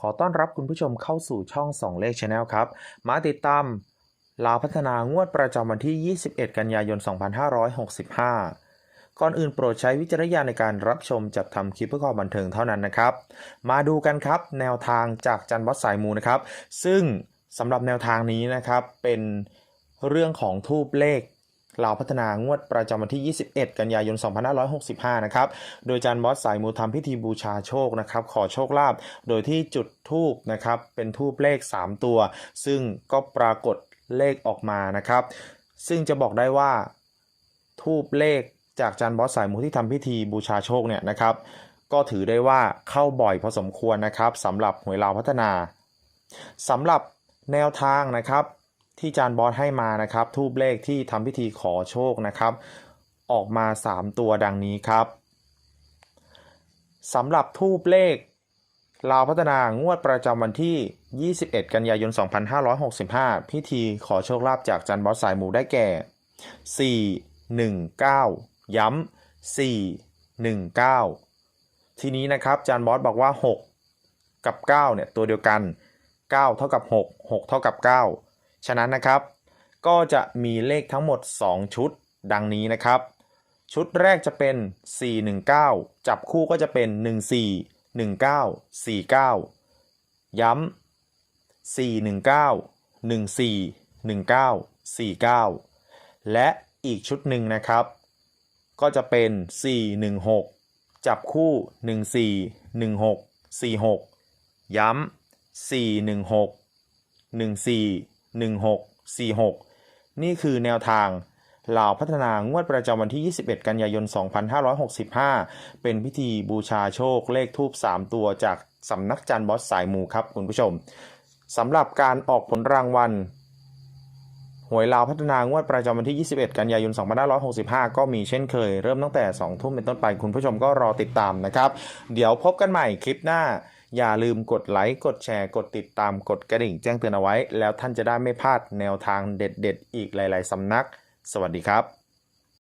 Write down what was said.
ขอต้อนรับคุณผู้ชมเข้าสู่ช่องสองเลขชาแนลครับ มาติดตามลาวพัฒนางวดประจำวันที่ 21 กันยายน 2565 ก่อนอื่นโปรดใช้วิจารณญาณในการรับชมจัดทำคลิปเพื่อความบันเทิงเท่านั้นนะครับ มาดูกันครับ แนวทางจากจันบอสสายมูนะครับ ซึ่งสำหรับแนวทางนี้นะครับเป็นเรื่องของทูบเลข ลาวพัฒนางวดประจำวันที่ 21 กันยายน 2565 นะครับ โดยจารย์บอสสายมูทำพิธีบูชาโชคนะครับ ขอโชคลาภ โดยที่จุดทูบนะครับ เป็นทูบเลข 3 ตัว ซึ่งก็ปรากฏเลขออกมานะครับ ซึ่งจะบอกได้ว่าทูบเลขจากจารย์บอสสายมูที่ทำพิธีบูชาโชคเนี่ยนะครับ ก็ถือได้ว่าเข้าบ่อยพอสมควรนะครับสำหรับหวยลาวพัฒนาสำหรับแนวทางนะครับ ที่จานบอสให้มานะครับทูบเลขที่ทำพิธีขอโชคนะครับ ออกมา 3 ตัวดังนี้ครับสำหรับทูบเลขลาวพัฒนางวดประจำวันที่ 21 กันยายน 2565 พิธีขอโชคลาภจากจันบอสสายหมูได้แก่ 4 1 9 ย้ำ 4 1 9 ทีนี้นะครับจานบอสบอกว่า 6 กับ 9 เนี่ย ตัวเดียวกัน 9 เท่ากับ 6 6 เท่ากับ 9 ฉะนั้นนะครับ ก็จะมีเลขทั้งหมด 2 ชุดดังนี้นะครับ ชุดแรกจะเป็น 419 จับคู่ก็จะเป็น 14 19 49 ย้ำ419 14 19 49 และอีกชุดหนึ่งนะครับ ก็จะเป็น 416 จับคู่ 14 16 46 ย้ำ416 14 16 46 นี่คือแนวทางเหล่าพัฒนางวดประจำวันที่ 21 กันยายน 2565 เป็นพิธีบูชาโชคเลขทูบ3 ตัวจากสำนักจันบอสสายมูครับคุณผู้ชมสำหรับการออกผลรางวัลหวยลาวพัฒนางวดประจำวันที่ 21 กันยายน 2565 ก็มีเช่นเคย เริ่มตั้งแต่ 2 ทุ่มเป็นต้นไป คุณผู้ชมก็รอติดตามนะครับ เดี๋ยวพบกันใหม่คลิปหน้า อย่าลืมกดไลค์กดแชร์กดติดตามกดกระดิ่งแจ้งเตือนเอาไว้ แล้วท่านจะได้ไม่พลาดแนวทางเด็ดๆ อีกหลาย ๆสำนัก สวัสดีครับ